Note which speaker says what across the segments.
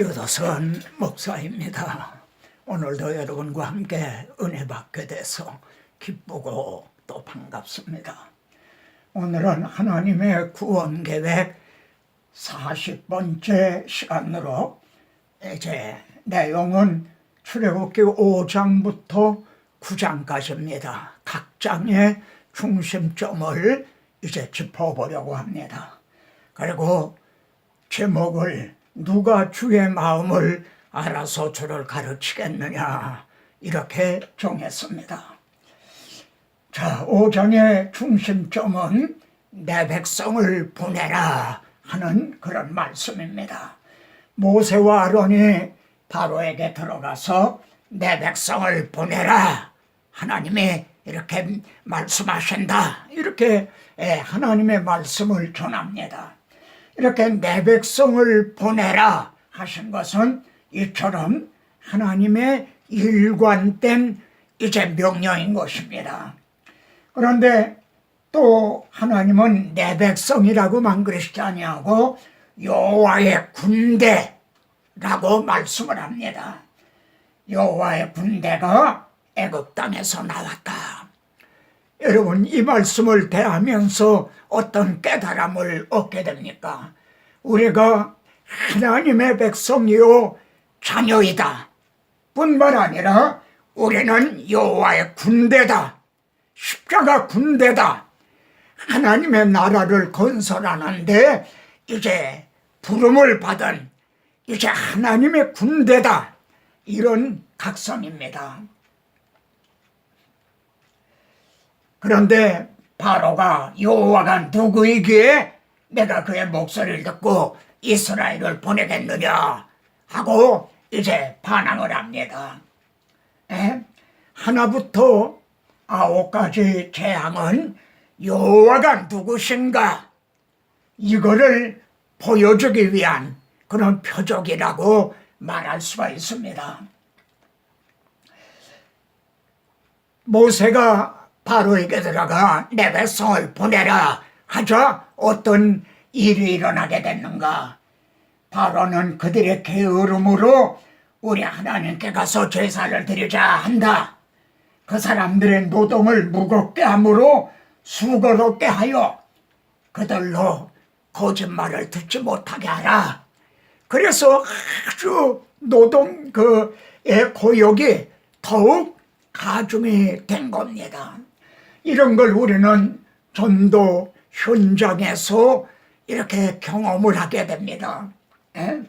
Speaker 1: 유도선 목사입니다. 오늘도 여러분과 함께 은혜 받게 돼서 기쁘고 또 반갑습니다. 오늘은 하나님의 구원 계획 40번째 시간으로 이제 내용은 출애굽기 5장부터 9장까지입니다. 각 장의 중심점을 이제 짚어보려고 합니다. 그리고 제목을 누가 주의 마음을 알아서 주를 가르치겠느냐 이렇게 정했습니다. 자, 5장의 중심점은 내 백성을 보내라 하는 그런 말씀입니다. 모세와 아론이 바로에게 들어가서 내 백성을 보내라 하나님이 이렇게 말씀하신다 이렇게 예, 하나님의 말씀을 전합니다. 이렇게 내 백성을 보내라 하신 것은 이처럼 하나님의 일관된 이제 명령인 것입니다. 그런데 또 하나님은 내 백성이라고만 그러시지 아니하고 여호와의 군대라고 말씀을 합니다. 여호와의 군대가 애굽 땅에서 나왔다. 여러분 이 말씀을 대하면서 어떤 깨달음을 얻게 됩니까? 우리가 하나님의 백성이요 자녀이다. 뿐만 아니라 우리는 여호와의 군대다. 십자가 군대다. 하나님의 나라를 건설하는데 이제 부름을 받은 이제 하나님의 군대다. 이런 각성입니다. 그런데 바로가 여호와가 누구이기에 내가 그의 목소리를 듣고 이스라엘을 보내겠느냐 하고 이제 반항을 합니다. 에? 하나부터 아홉까지 재앙은 여호와가 누구신가 이거를 보여주기 위한 그런 표적이라고 말할 수가 있습니다. 모세가 바로에게 들어가 내 백성을 보내라 하자 어떤 일이 일어나게 됐는가? 바로는 그들의 게으름으로 우리 하나님께 가서 제사를 드리자 한다. 그 사람들의 노동을 무겁게 함으로 수고롭게 하여 그들로 거짓말을 듣지 못하게 하라. 그래서 아주 노동 그의 고역이 더욱 가중이 된 겁니다. 이런 걸 우리는 전도 현장에서 이렇게 경험을 하게 됩니다. 예?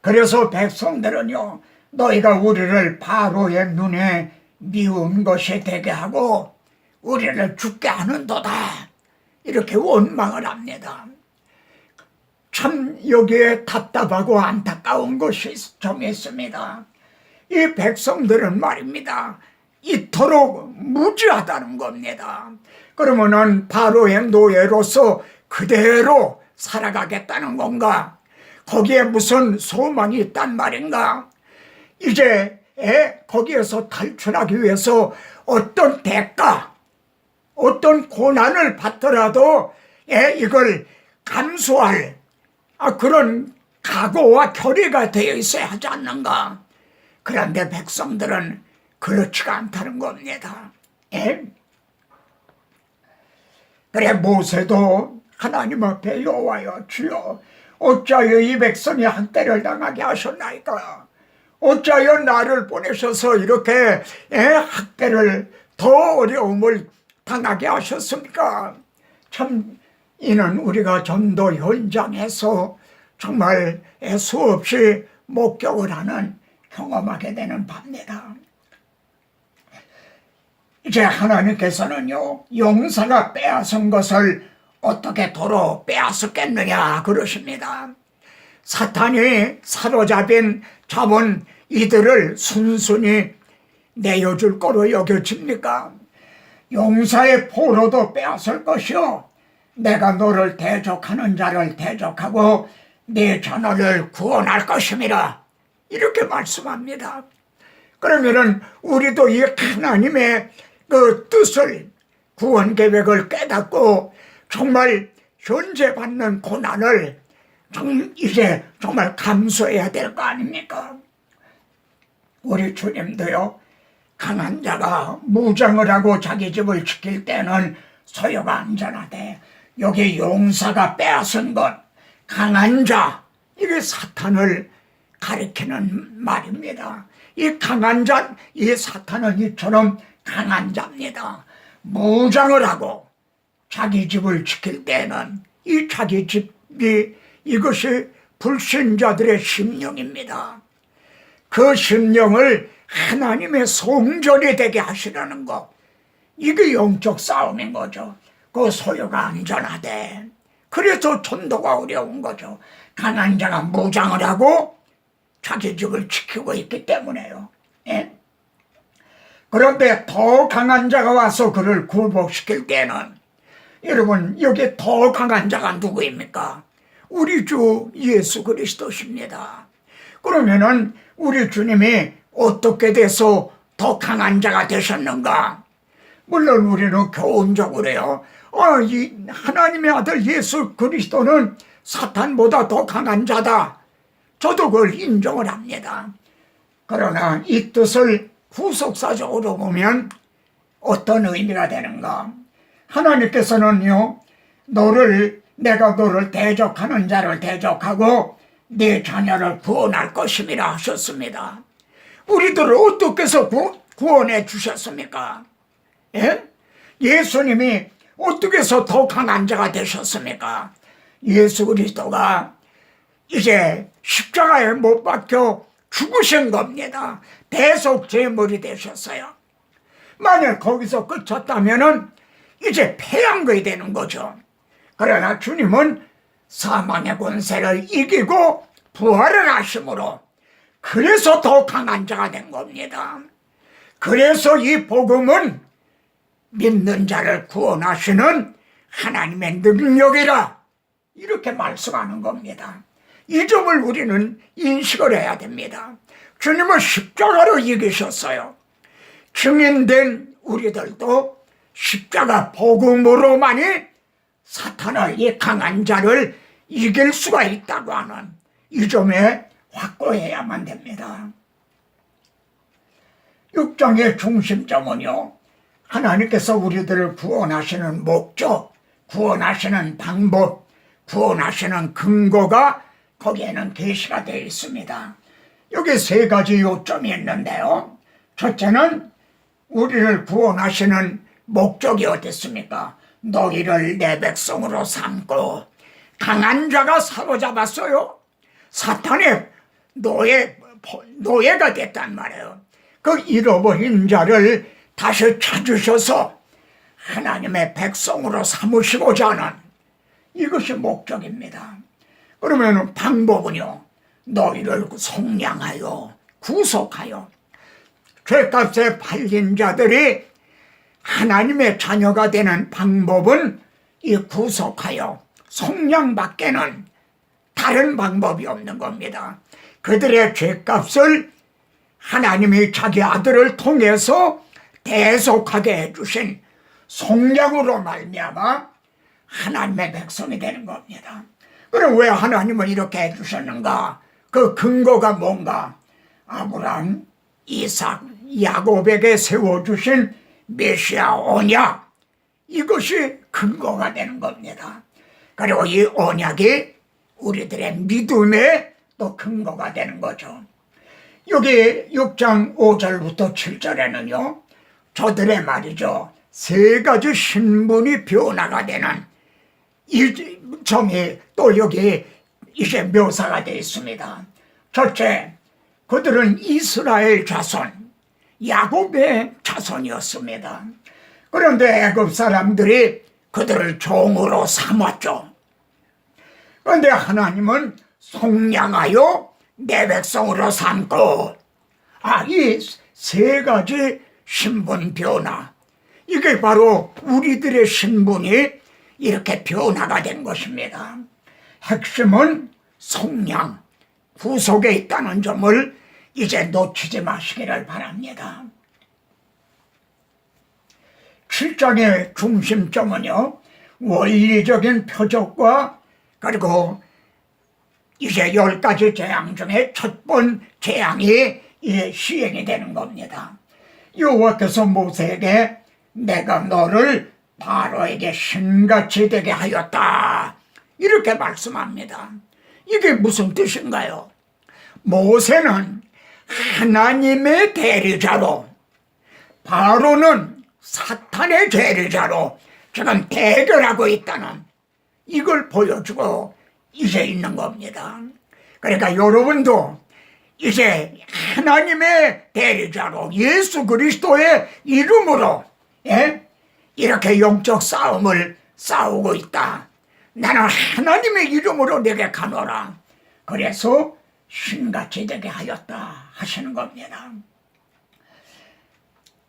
Speaker 1: 그래서 백성들은요, 너희가 우리를 바로의 눈에 미운 것이 되게 하고 우리를 죽게 하는도다. 이렇게 원망을 합니다. 참 여기에 답답하고 안타까운 것이 좀 있습니다. 이 백성들은 말입니다. 이토록 무지하다는 겁니다. 그러면은 바로의 노예로서 그대로 살아가겠다는 건가? 거기에 무슨 소망이 있단 말인가? 이제 에, 거기에서 탈출하기 위해서 어떤 대가, 어떤 고난을 받더라도 에, 이걸 감수할 아, 그런 각오와 결의가 되어 있어야 하지 않는가? 그런데 백성들은 그렇지가 않다는 겁니다. 예? 그래 모세도 하나님 앞에 여호와여 주여 어찌하여 이 백성이 학대를 당하게 하셨나이까 어찌하여 나를 보내셔서 이렇게 예? 학대를 더 어려움을 당하게 하셨습니까 참 이는 우리가 전도 현장에서 정말 수없이 목격을 하는 경험하게 되는 바입니다. 이제 하나님께서는요, 용사가 빼앗은 것을 어떻게 도로 빼앗았겠느냐 그러십니다. 사탄이 사로잡인 잡은 이들을 순순히 내어줄 거로 여겨집니까? 용사의 포로도 빼앗을 것이요. 내가 너를 대적하는 자를 대적하고 네 자녀를 구원할 것임이라. 이렇게 말씀합니다. 그러면은 우리도 이 하나님의 그 뜻을 구원 계획을 깨닫고 정말 현재 받는 고난을 정, 이제 정말 감수해야 될 거 아닙니까? 우리 주님도요, 강한 자가 무장을 하고 자기 집을 지킬 때는 소유가 안전하대. 여기 용사가 빼앗은 것, 강한 자, 이게 사탄을 가리키는 말입니다. 이 강한 자, 이 사탄은 이처럼 강한 자입니다. 무장을 하고 자기 집을 지킬 때는 이 자기 집이 이것이 불신자들의 심령입니다. 그 심령을 하나님의 성전이 되게 하시라는 것. 이게 영적 싸움인 거죠. 그 소유가 안전하대. 그래서 전도가 어려운 거죠. 강한 자가 무장을 하고 자기 집을 지키고 있기 때문에요. 예? 그런데 더 강한 자가 와서 그를 굴복시킬 때는 여러분 여기 더 강한 자가 누구입니까? 우리 주 예수 그리스도십니다. 그러면은 우리 주님이 어떻게 돼서 더 강한 자가 되셨는가? 물론 우리는 교훈적으로요. 아, 이 하나님의 아들 예수 그리스도는 사탄보다 더 강한 자다. 저도 그걸 인정을 합니다. 그러나 이 뜻을 후속사적으로 보면 어떤 의미가 되는가? 하나님께서는요, 너를, 내가 너를 대적하는 자를 대적하고 네 자녀를 구원할 것임이라 하셨습니다. 우리들을 어떻게 해서 구, 구원해 주셨습니까? 예? 예수님이 어떻게 해서 더 강한 자가 되셨습니까? 예수 그리스도가 이제 십자가에 못 박혀 죽으신 겁니다. 대속 제물이 되셨어요. 만약 거기서 끝쳤다면은 이제 패양거이 되는 거죠. 그러나 주님은 사망의 권세를 이기고 부활을 하심으로 그래서 더 강한 자가 된 겁니다. 그래서 이 복음은 믿는 자를 구원하시는 하나님의 능력이라 이렇게 말씀하는 겁니다. 이 점을 우리는 인식을 해야 됩니다. 주님은 십자가로 이기셨어요. 증인된 우리들도 십자가 복음으로만이 사탄의 이 강한 자를 이길 수가 있다고 하는 이 점에 확고해야만 됩니다. 6장의 중심점은요, 하나님께서 우리들을 구원하시는 목적, 구원하시는 방법, 구원하시는 근거가 거기에는 게시가 되어 있습니다. 여기 세 가지 요점이 있는데요. 첫째는 우리를 구원하시는 목적이 어딨습니까? 너희를 내 백성으로 삼고 강한 자가 사로잡았어요. 사탄의 노예, 노예가 됐단 말이에요. 그 잃어버린 자를 다시 찾으셔서 하나님의 백성으로 삼으시고자 하는 이것이 목적입니다. 그러면 방법은요, 너희를 속량하여 구속하여 죄값에 팔린 자들이 하나님의 자녀가 되는 방법은 이 구속하여 속량밖에는 다른 방법이 없는 겁니다. 그들의 죄값을 하나님이 자기 아들을 통해서 대속하게 해주신 속량으로 말미암아 하나님의 백성이 되는 겁니다. 그럼 왜 하나님은 이렇게 해주셨는가? 그 근거가 뭔가? 아브람, 이삭, 야곱에게 세워주신 메시아 언약 이것이 근거가 되는 겁니다. 그리고 이 언약이 우리들의 믿음의 또 근거가 되는 거죠. 여기 6장 5절부터 7절에는요. 저들의 말이죠. 세 가지 신분이 변화가 되는 이 점이 또 여기 이제 묘사가 되어 있습니다. 첫째, 그들은 이스라엘 자손, 야곱의 자손이었습니다. 그런데 애굽 사람들이 그들을 종으로 삼았죠. 그런데 하나님은 속량하여 내 백성으로 삼고 아, 이 세 가지 신분 변화 이게 바로 우리들의 신분이 이렇게 변화가 된 것입니다. 핵심은 속량, 구속에 있다는 점을 이제 놓치지 마시기를 바랍니다. 7장의 중심점은요, 원리적인 표적과 그리고 이제 열 가지 재앙 중에 첫 번 재앙이 이 시행이 되는 겁니다. 여호와께서 모세에게 내가 너를 바로에게 신같이 되게 하였다. 이렇게 말씀합니다. 이게 무슨 뜻인가요? 모세는 하나님의 대리자로 바로는 사탄의 대리자로 지금 대결하고 있다는 이걸 보여주고 이제 있는 겁니다. 그러니까 여러분도 이제 하나님의 대리자로 예수 그리스도의 이름으로 예? 이렇게 영적 싸움을 싸우고 있다. 나는 하나님의 이름으로 내게 가노라. 그래서 신같이 되게 하였다 하시는 겁니다.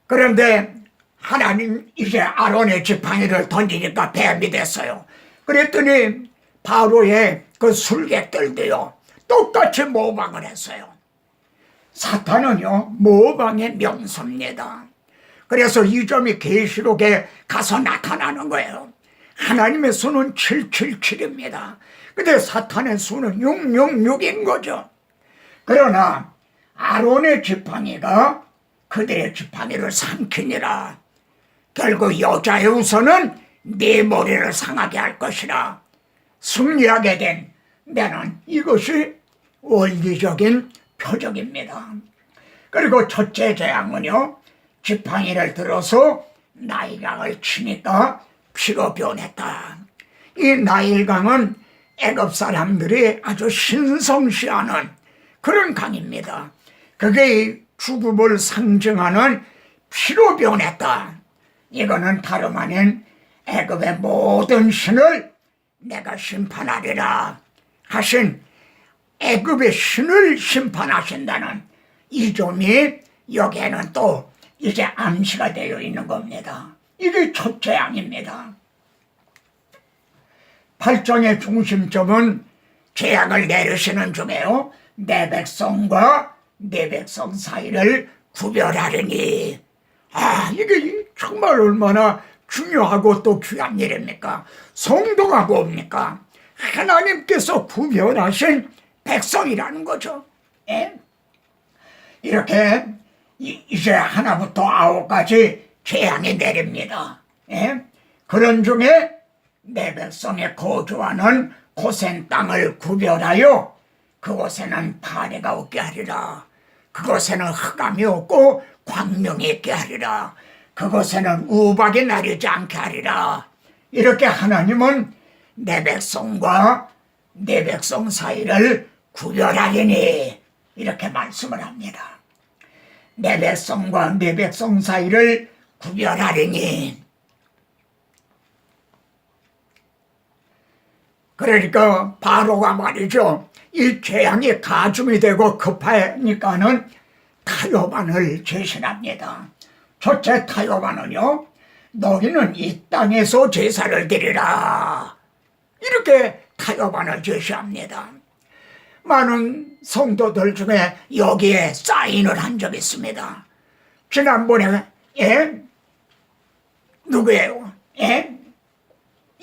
Speaker 1: 그런데 하나님 이제 아론의 지팡이를 던지니까 뱀이 됐어요. 그랬더니 바로의 그 술객들도요 똑같이 모방을 했어요. 사탄은요 모방의 명소입니다. 그래서 이 점이 계시록에 가서 나타나는 거예요. 하나님의 수는 777입니다. 근데 사탄의 수는 666인 거죠. 그러나 아론의 지팡이가 그들의 지팡이를 삼키니라. 결국 여자의 우선은 네 머리를 상하게 할 것이라. 승리하게 된 나는 이것이 원리적인 표적입니다. 그리고 첫째 재앙은요, 지팡이를 들어서 나일강을 치니까 피로 변했다. 이 나일강은 애굽 사람들이 아주 신성시하는 그런 강입니다. 그게 죽음을 상징하는 피로 변했다. 이거는 다름 아닌 애굽의 모든 신을 내가 심판하리라 하신 애굽의 신을 심판하신다는 이 점이 여기에는 또 이제 암시가 되어 있는 겁니다. 이게 첫 재앙입니다. 발정의 중심점은 재앙을 내리시는 중에요. 내 백성과 내 백성 사이를 구별하려니. 아, 이게 정말 얼마나 중요하고 또 귀한 일입니까? 성도가 뭡니까? 하나님께서 구별하신 백성이라는 거죠. 예? 이렇게 이- 이제 하나부터 아홉까지 재앙이 내립니다. 예? 그런 중에 내 백성의 거주하는 고센 땅을 구별하여 그곳에는 파래가 없게 하리라. 그곳에는 흑암이 없고 광명이 있게 하리라. 그곳에는 우박이 나리지 않게 하리라. 이렇게 하나님은 내 백성과 내 백성 사이를 구별하리니 이렇게 말씀을 합니다. 내 백성과 내 백성 사이를 구별하리니 그러니까 바로가 말이죠. 이 재앙이 가중이 되고 급하니까는 타요반을 제신합니다. 첫째 타요반은요. 너희는 이 땅에서 제사를 드리라. 이렇게 타요반을 제시합니다. 많은 성도들 중에 여기에 사인을 한 적이 있습니다. 지난번에 예? 누구예요? 예?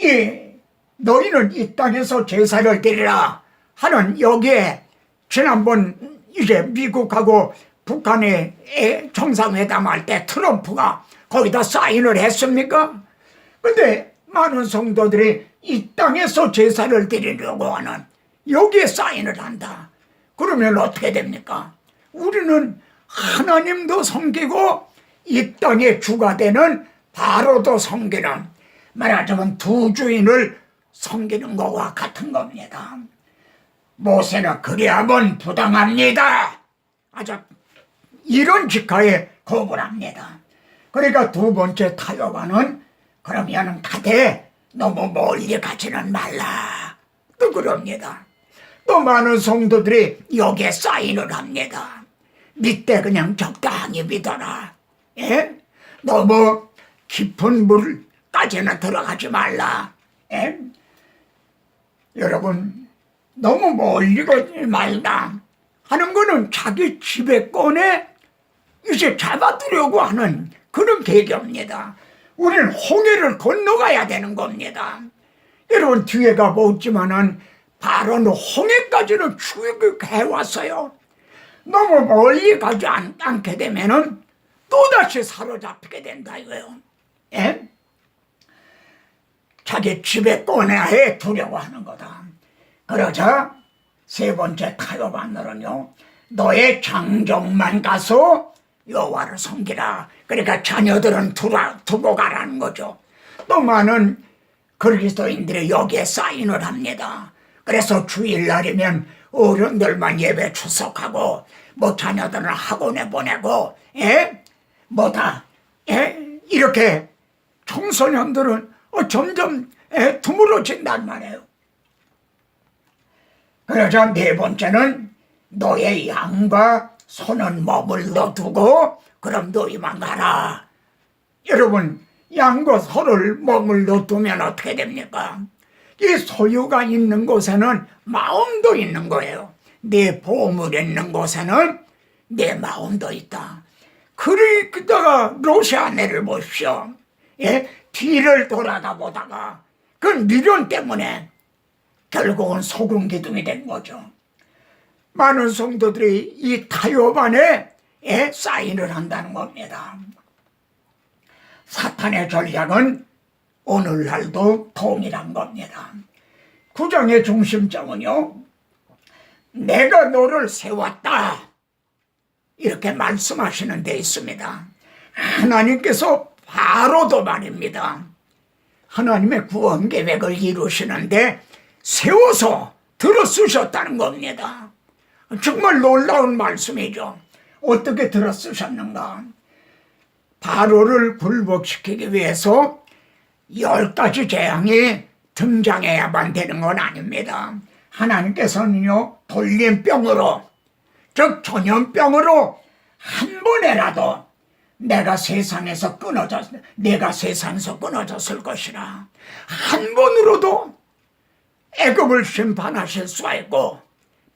Speaker 1: 예. 너희는 이 땅에서 제사를 드리라 하는 여기에 지난번 이제 미국하고 북한의 에- 정상회담할 때 트럼프가 거기다 사인을 했습니까? 근데 많은 성도들이 이 땅에서 제사를 드리려고 하는 여기에 사인을 한다. 그러면 어떻게 됩니까? 우리는 하나님도 섬기고 이 땅의 주가 되는 바로도 섬기는 말하자면 두 주인을 섬기는 것과 같은 겁니다. 모세는 그리하면 부당합니다. 아주 이런 직하에 거부합니다. 그러니까 두 번째 타협안은 그러면은 가되 너무 멀리 가지는 말라. 또 그럽니다. 또 많은 성도들이 여기에 사인을 합니다. 밑에 그냥 적당히 믿어라. 예? 너무 깊은 물까지는 들어가지 말라. 예? 여러분, 너무 멀리 가지 말라. 하는 거는 자기 집에 꺼내 이제 잡아두려고 하는 그런 계기입니다. 우리는 홍해를 건너가야 되는 겁니다. 여러분 뒤에가 뭐 없지만은 바로는 홍해까지는 출국해 왔어요. 너무 멀리 가지 않, 않게 되면은 또다시 사로잡히게 된다 이거예요. 예? 자기 집에 꺼내야 두려워하는 거다. 그러자 세 번째 타협안으로는요. 너의 장정만 가서 여호와를 섬기라. 그러니까 자녀들은 두라, 두고 가라는 거죠. 또 많은 그리스도인들이 여기에 사인을 합니다. 그래서 주일날이면 어른들만 예배 출석하고 뭐 자녀들은 학원에 보내고 예? 뭐다 예? 이렇게 청소년들은 어, 점점 예? 드물어진단 말이에요. 그러자 네 번째는 너의 양과 손은 머물러 두고 그럼 너희만 가라. 여러분 양과 소를 머물러 두면 어떻게 됩니까? 이 소유가 있는 곳에는 마음도 있는 거예요. 내 보물 있는 곳에는 내 마음도 있다. 그리 그다가 러시아 내를 보십시오. 예? 뒤를 돌아다 보다가 그 미련 때문에 결국은 소금 기둥이 된 거죠. 많은 성도들이 이 타협 안에 예, 사인을 한다는 겁니다. 사탄의 전략은 오늘날도 동일한 겁니다. 구정의 중심점은요, 내가 너를 세웠다. 이렇게 말씀하시는 데 있습니다. 하나님께서 바로도 말입니다. 하나님의 구원 계획을 이루시는데 세워서 들어 쓰셨다는 겁니다. 정말 놀라운 말씀이죠. 어떻게 들어 쓰셨는가? 바로를 굴복시키기 위해서 열 가지 재앙이 등장해야만 되는 건 아닙니다. 하나님께서는요, 돌림병으로, 즉, 전염병으로 한 번에라도 내가 세상에서 끊어졌, 내가 세상에서 끊어졌을 것이라. 한 번으로도 애굽을 심판하실 수가 있고,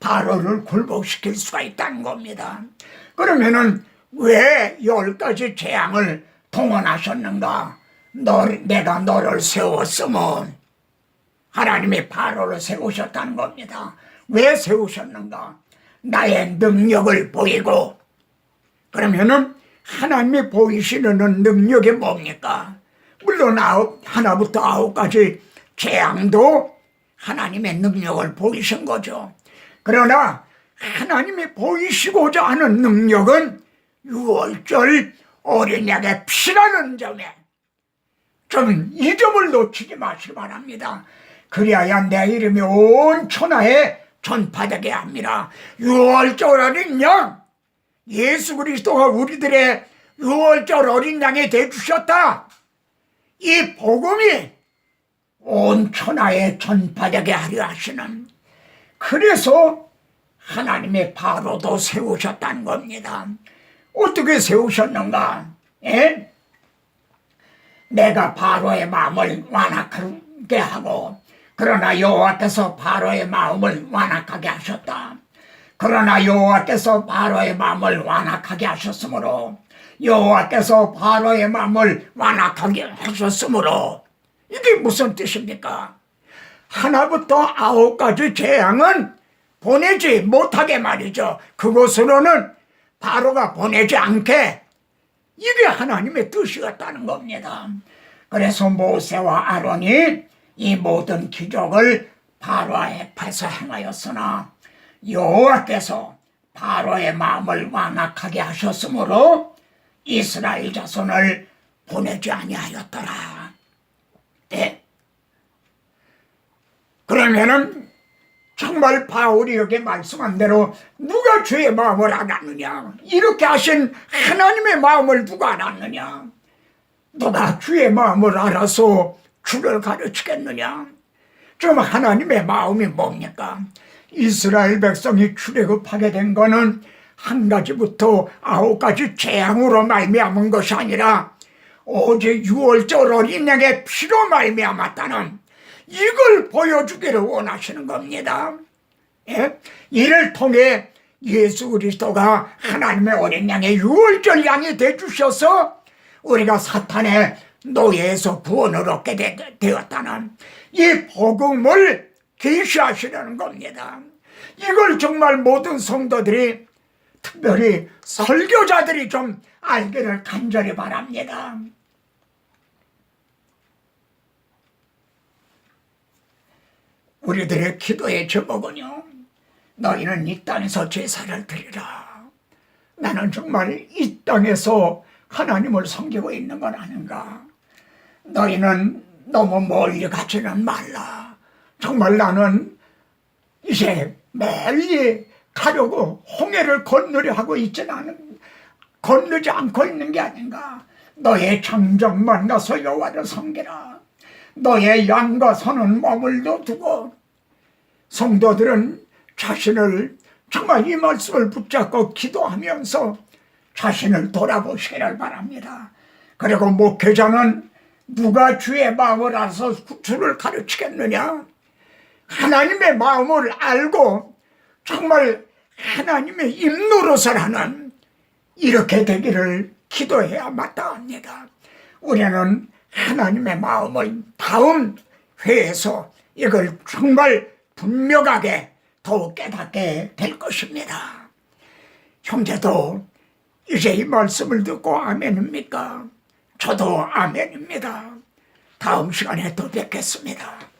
Speaker 1: 바로를 굴복시킬 수가 있다는 겁니다. 그러면은 왜 열 가지 재앙을 동원하셨는가? 너, 내가 너를 세웠으면 하나님이 바로를 세우셨다는 겁니다. 왜 세우셨는가? 나의 능력을 보이고 그러면은 하나님이 보이시는 능력이 뭡니까? 물론 아홉, 하나부터 아홉까지 재앙도 하나님의 능력을 보이신 거죠. 그러나 하나님이 보이시고자 하는 능력은 유월절 어린 양의 피라는 점에 좀이 점을 놓치지 마시기 바랍니다. 그리하여 내 이름이 온 천하에 전파되게 합니다. 유월절 어린 양 예수 그리스도가 우리들의 유월절 어린 양이 되주셨다. 이 복음이 온 천하에 전파되게 하려 하시는 그래서 하나님의 바로도 세우셨다는 겁니다. 어떻게 세우셨는가? 예? 내가 바로의 마음을 완악하게 하고 그러나 여호와께서 바로의 마음을 완악하게 하셨다. 그러나 여호와께서 바로의 마음을 완악하게 하셨으므로 여호와께서 바로의 마음을 완악하게 하셨으므로 이게 무슨 뜻입니까? 하나부터 아홉까지 재앙은 보내지 못하게 말이죠. 그곳으로는 바로가 보내지 않게 이게 하나님의 뜻이었다는 겁니다. 그래서 모세와 아론이 이 모든 기적을 바로 앞에서 행하였으나 여호와께서 바로의 마음을 완악하게 하셨으므로 이스라엘 자손을 보내지 아니하였더라. 네. 그러면은 정말 바울이 여기 말씀한 대로 누가 주의 마음을 알았느냐? 이렇게 하신 하나님의 마음을 누가 알았느냐? 누가 주의 마음을 알아서 주를 가르치겠느냐? 좀 하나님의 마음이 뭡니까? 이스라엘 백성이 출애굽하게 된 거는 한 가지부터 아홉 가지 재앙으로 말미암은 것이 아니라 오직 유월절 어린 양의 피로 말미암았다는 이걸 보여주기를 원하시는 겁니다. 예? 이를 통해 예수 그리스도가 하나님의 어린 양의 유월절 양이 되주셔서 우리가 사탄의 노예에서 구원을 얻게 되, 되었다는 이 복음을 계시하시려는 겁니다. 이걸 정말 모든 성도들이 특별히 설교자들이 좀 알기를 간절히 바랍니다. 우리들의 기도의 제목은요. 너희는 이 땅에서 제사를 드리라. 나는 정말 이 땅에서 하나님을 섬기고 있는 건 아닌가. 너희는 너무 멀리 가지는 말라. 정말 나는 이제 멀리 가려고 홍해를 건너려 하고 있지는 않은, 건너지 않고 있는 게 아닌가. 너의 장정 만나서 여호와를 섬기라. 너의 양과 선은 머물러 두고 성도들은 자신을 정말 이 말씀을 붙잡고 기도하면서 자신을 돌아보시기를 바랍니다. 그리고 목회자는 누가 주의 마음을 알아서 주를 가르치겠느냐? 하나님의 마음을 알고 정말 하나님의 하는 이렇게 되기를 기도해야 마땅합니다. 우리는 하나님의 마음을 다음 회에서 이걸 정말 분명하게 더욱 깨닫게 될 것입니다. 형제도 이제 이 말씀을 듣고 아멘입니까? 저도 아멘입니다. 다음 시간에 또 뵙겠습니다.